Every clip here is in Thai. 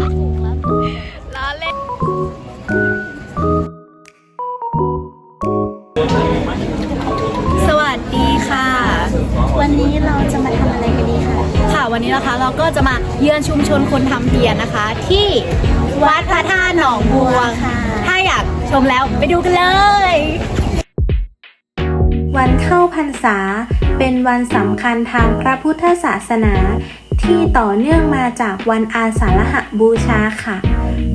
ล้อเล่นสวัสดีค่ะ วันนี้เราจะมาทำอะไรกันดีคะค่ะวันนี้นะคะเราก็จะมาเยือนชุมชนคนทำเบียร์นะคะ ที่วัดพระธาตุหนองบัวถ้าอยากชมแล้วไปดูกันเลย วันเข้าพรรษาเป็นวันสำคัญทางพระพุทธศาสนา ที่ต่อเนื่องมาจากวันอาสาฬหบูชาค่ะ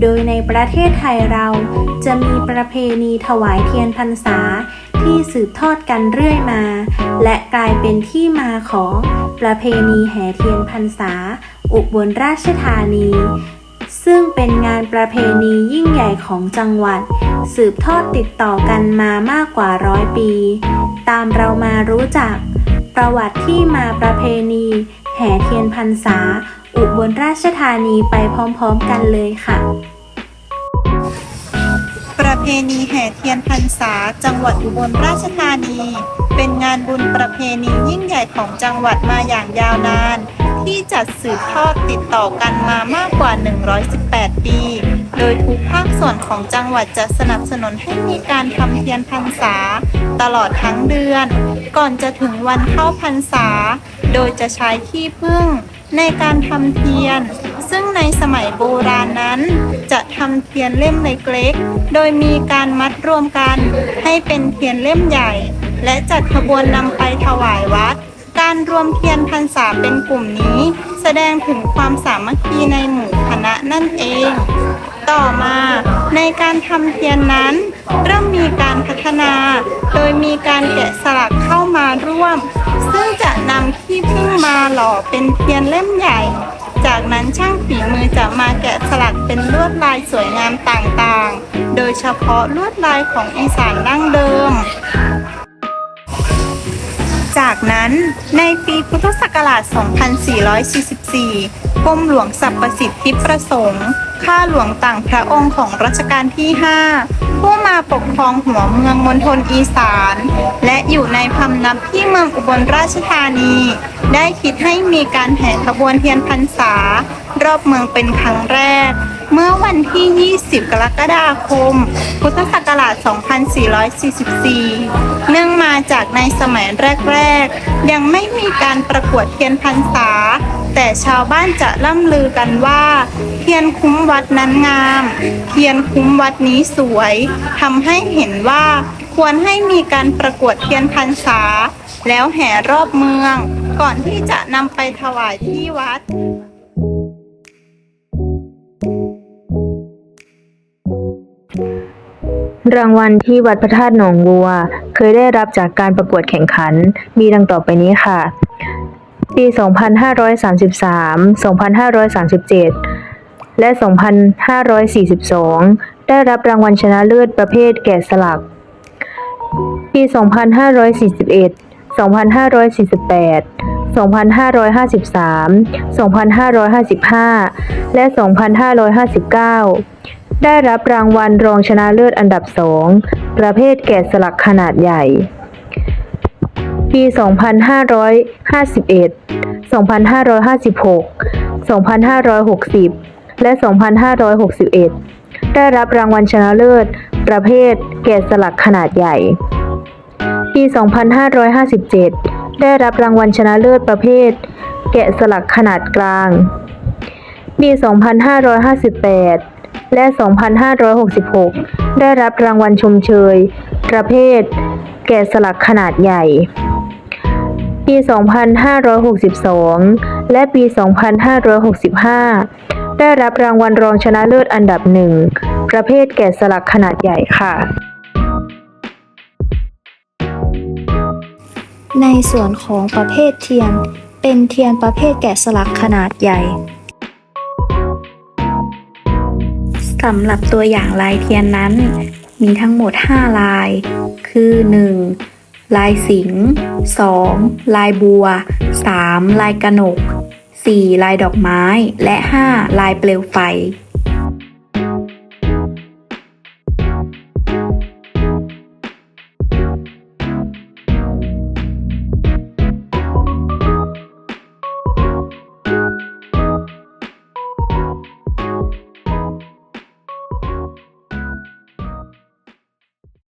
โดยในประเทศไทยเราจะมีประเพณีถวายเทียนพรรษาที่สืบทอดกันเรื่อยมา และกลายเป็นที่มาของประเพณีแห่เทียนพรรษา อุบลราชธานี ซึ่งเป็นงานประเพณียิ่งใหญ่ของจังหวัด สืบทอดติดต่อกันมามากกว่าร้อยปี ตามเรามารู้จัก ประวัติที่มาประเพณี แห่เทียนพรรษา อุบลราชธานีไปพร้อมๆกันเลยค่ะ ประเพณีแห่เทียนพรรษา จังหวัดอุบลราชธานี เป็นงานบุญประเพณียิ่งใหญ่ของจังหวัดมาอย่างยาวนาน ที่จัดสืบทอดติดต่อกันมามากกว่า 118 ปี โดยทุกภาคส่วนของจังหวัดจะสนับสนุนให้มีการทำเทียนพรรษา ตลอดทั้งเดือน ก่อนจะถึงวันเข้าพรรษา โดยจะใช้ขี้ผึ้งในการทำเทียน ซึ่งในสมัยโบราณนั้น จะทำเทียนเล่มเล็กๆ โดยมีการมัดรวมกัน ให้เป็นเทียนเล่มใหญ่ และจัดขบวนนำไปถวายวัด การรวมเทียนพรรษาเป็นกลุ่มนี้ แสดงถึงความสามัคคีในหมู่คณะนั่นเอง ต่อมาในการทำเทียนนั้น เริ่มมีการพัฒนา โดยมีการแกะสลักเข้ามาร่วม ซึ่งจะนำขี้ผึ้งมาหล่อเป็นเทียนเล่มใหญ่ จากนั้นช่างฝีมือจะมาแกะสลักเป็นลวดลายสวยงามต่างๆ โดยเฉพาะลวดลายของอีสานดั้งเดิมจากนั้นในปีพุทธศักราช 2444 กรมหลวงสัปประสิทธิประสงค์ ข้าหลวงต่างพระองค์ของรัชกาลที่ 5 ผู้มาปกครองหัวเมืองมณฑลอีสาน และอยู่ในพำนับที่เมืองอุบลราชธานี ได้คิดให้มีการแห่ขบวนเทียนพรรษารอบเมืองเป็นครั้งแรก เมื่อวันที่ 20 กรกฎาคม พุทธศักราช 2444 เนื่องมาจากในสมัยแรก ๆ ยังไม่มีการประกวดเทียนพรรษา แต่ชาวบ้านจะล่ำลือกันว่า เทียนคุ้มวัดนั้นงาม เทียนคุ้มวัดนี้สวยทำให้เห็นว่าควรให้มีการประกวดเทียนพรรษา แล้วแห่รอบเมือง ก่อนที่จะนำไปถวายที่วัดรางวัลที่วัดพระธาตุหนองบัว เคยได้รับจากการประกวดแข่งขัน มีดังต่อไปนี้ค่ะ ปี 2533 2537 และ 2542 ได้รับรางวัลชนะเลิศประเภทแกะสลัก ปี 2541 2548 2553 2555 และ 2559 ได้รับรางวัลรองชนะเลิศอันดับสองประเภทแกะสลักขนาดใหญ่ ปี 2551 2556 2560 และ 2561 ได้รับรางวัลชนะเลิศ ประเภทแกะสลักขนาดใหญ่ ปี 2557 ได้รับรางวัลชนะเลิศประเภท แกะสลักขนาดกลาง ปี 2558และ 2566 ได้รับรางวัลชมเชย ประเภท แกะสลักขนาดใหญ่ 2562 และปี 2565 ได้รับรางวัลรองชนะเลิศอันดับหนึ่ง ประเภทแกะสลักขนาดใหญ่ค่ะ ในส่วนของประเภทเทียน เป็นเทียนประเภทแกะสลักขนาดใหญ่สำหรับตัวอย่างลายเทียนนั้น มีทั้งหมด 5 ลาย คือ 1. ลายสิง 2. ลายบัว 3. ลายกระหนก 4. ลายดอกไม้ และ 5. ลายเปลวไฟ